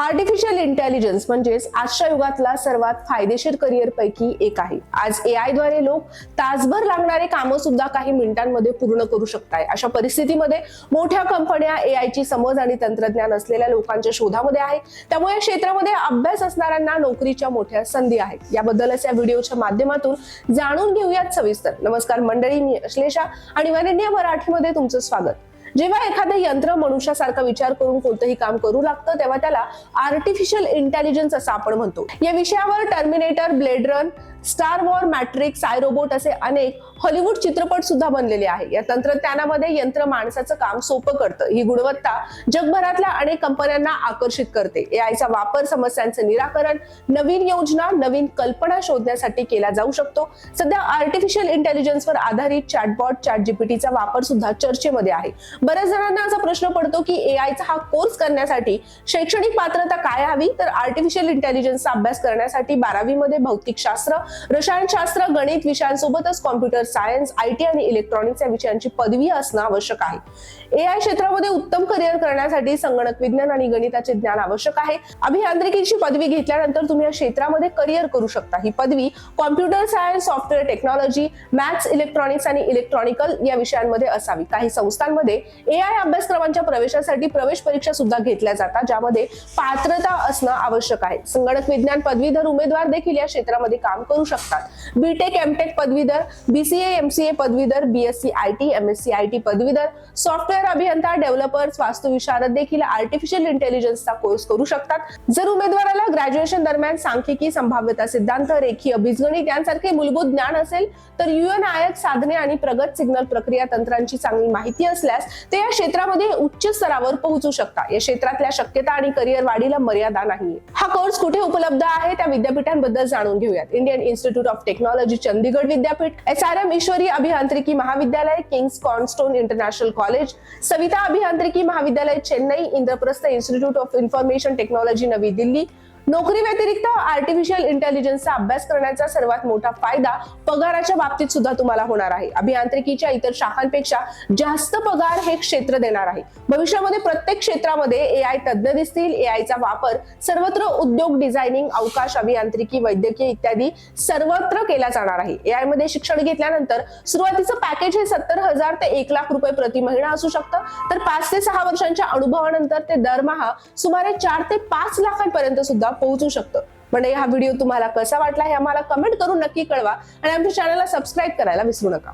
Artificial intelligence म्हणजेच आजच्या युगातला सर्वात फायदेशीर करिअर पैकी एक आहे. आज ए आयद्वारे लोक तासभर लागणारे कामं सुद्धा काही मिनिटांमध्ये पूर्ण करू शकताय. अशा परिस्थितीमध्ये मोठ्या कंपन्या ए आयची समज आणि तंत्रज्ञान असलेल्या लोकांच्या शोधामध्ये आहे त्यामुळे या क्षेत्रामध्ये अभ्यास असणाऱ्यांना नोकरीच्या मोठ्या संधी आहेत. याबद्दलच या व्हिडिओच्या माध्यमातून जाणून घेऊयात सविस्तर. नमस्कार मंडळी मी अश्लेषा आणि वन इंडिया मराठीमध्ये तुमचं स्वागत. जेव्हा एखादं यंत्र मनुष्यासारखा विचार करून कोणतंही काम करू लागतं तेव्हा त्याला आर्टिफिशियल इंटेलिजन्स असं आपण म्हणतो. या विषयावर Terminator Blade Run Star War Matrix I Robot असे अनेक हॉलिवूड चित्रपट सुद्धा बनलेले आहे. या तंत्रज्ञानामध्ये यंत्र माणसाचं काम सोपं करतं. ही गुणवत्ता जगभरातल्या अनेक कंपन्यांना आकर्षित करते. एआयचा वापर समस्यांचं निराकरण नवीन योजना नवीन कल्पना शोधण्यासाठी केला जाऊ शकतो. सध्या आर्टिफिशियल इंटेलिजन्सवर आधारित चॅटबॉट चॅट जीपीटीचा वापर सुद्धा चर्चेमध्ये आहे. बऱ्याच जणांना असा प्रश्न पडतो की एआयचा हा कोर्स करण्यासाठी शैक्षणिक पात्रता काय हवी? तर आर्टिफिशियल इंटेलिजन्सचा अभ्यास करण्यासाठी बारावीमध्ये भौतिकशास्त्र रसायनशास्त्र गणित विषयांसोबतच कॉम्प्युटर सायन्स आयटी आणि इलेक्ट्रॉनिक्स या विषयांची पदवी असणं आवश्यक आहे. एआय क्षेत्रामध्ये उत्तम करिअर करण्यासाठी संगणक विज्ञान आणि गणिताचे ज्ञान आवश्यक आहे. अभियांत्रिकीची पदवी घेतल्यानंतर तुम्ही या क्षेत्रामध्ये करिअर करू शकता. ही पदवी computer science software technology maths electronics आणि इलेक्ट्रॉनिकल या विषयांमध्ये असावी. काही संस्थांमध्ये एआय अभ्यासक्रमांच्या प्रवेशासाठी प्रवेश परीक्षा सुद्धा घेतल्या जातात ज्यामध्ये पात्रता असणं आवश्यक आहे. संगणक विज्ञान पदवीधर उमेदवार देखील या क्षेत्रामध्ये काम करू शकतात. बीटेक एमटेक पदवीधर बीसीए एमसीए पदवीधर B Sc I T M Sc I T पदवीधर सॉफ्टवेअर अभियंता डेव्हलपर्स वास्तुविशारद देखील आर्टिफिशियल इंटेलिजन्सचा कोर्स करू शकतात. जर उमेदवाराला ग्रॅज्युएशन दरम्यान सांख्यिकी संभाव्यता सिद्धांत रेखीय बीजगणित यांसारखे मूलभूत ज्ञान असेल तर युएन आयक साधने आणि प्रगत सिग्नल प्रक्रिया तंत्रांची चांगली माहिती असल्यास ते या क्षेत्रामध्ये उच्च स्तरावर पोहोचू शकता. या क्षेत्रातल्या शक्यता आणि करिअर वाढीला मर्यादा नाही हा कोर्स कुठे उपलब्ध आहे? त्या विद्यापीठांबद्दल जाणून घेऊयात. Indian institute of technology Chandigarh विद्यापीठ एस आर एम ईश्वरी अभियांत्रिकी महाविद्यालय Kings Cornerstone international college Saveetha अभियांत्रिकी महाविद्यालय Chennai Indraprastha institute of information technology Navi Delhi नोकरी व्यतिरिक्त आर्टिफिशियल इंटेलिजन्सचा अभ्यास करण्याचा सर्वात मोठा फायदा पगाराच्या बाबतीत सुद्धा तुम्हाला होणार आहे. अभियांत्रिकीच्या इतर शाखांपेक्षा जास्त पगार हे क्षेत्र देणार आहे. भविष्यामध्ये प्रत्येक क्षेत्रामध्ये ए आय तज्ज्ञ दिसतील. ए आयचा वापर सर्वत्र उद्योग डिझायनिंग अवकाश अभियांत्रिकी वैद्यकीय इत्यादी सर्वत्र केला जाणार आहे. ए आयमध्ये शिक्षण घेतल्यानंतर सुरुवातीचं पॅकेज हे सत्तर हजार ते एक लाख रुपये प्रति महिना असू शकतं. तर पाच ते सहा वर्षांच्या अनुभवानंतर ते दरमहा सुमारे चार ते पाच लाखांपर्यंत सुद्धा पोहोचू शकतं. म्हणजे हा व्हिडिओ तुम्हाला कसा वाटला हे आम्हाला कमेंट करून नक्की कळवा. आणि आमच्या चॅनलला सबस्क्राईब करायला विसरू नका.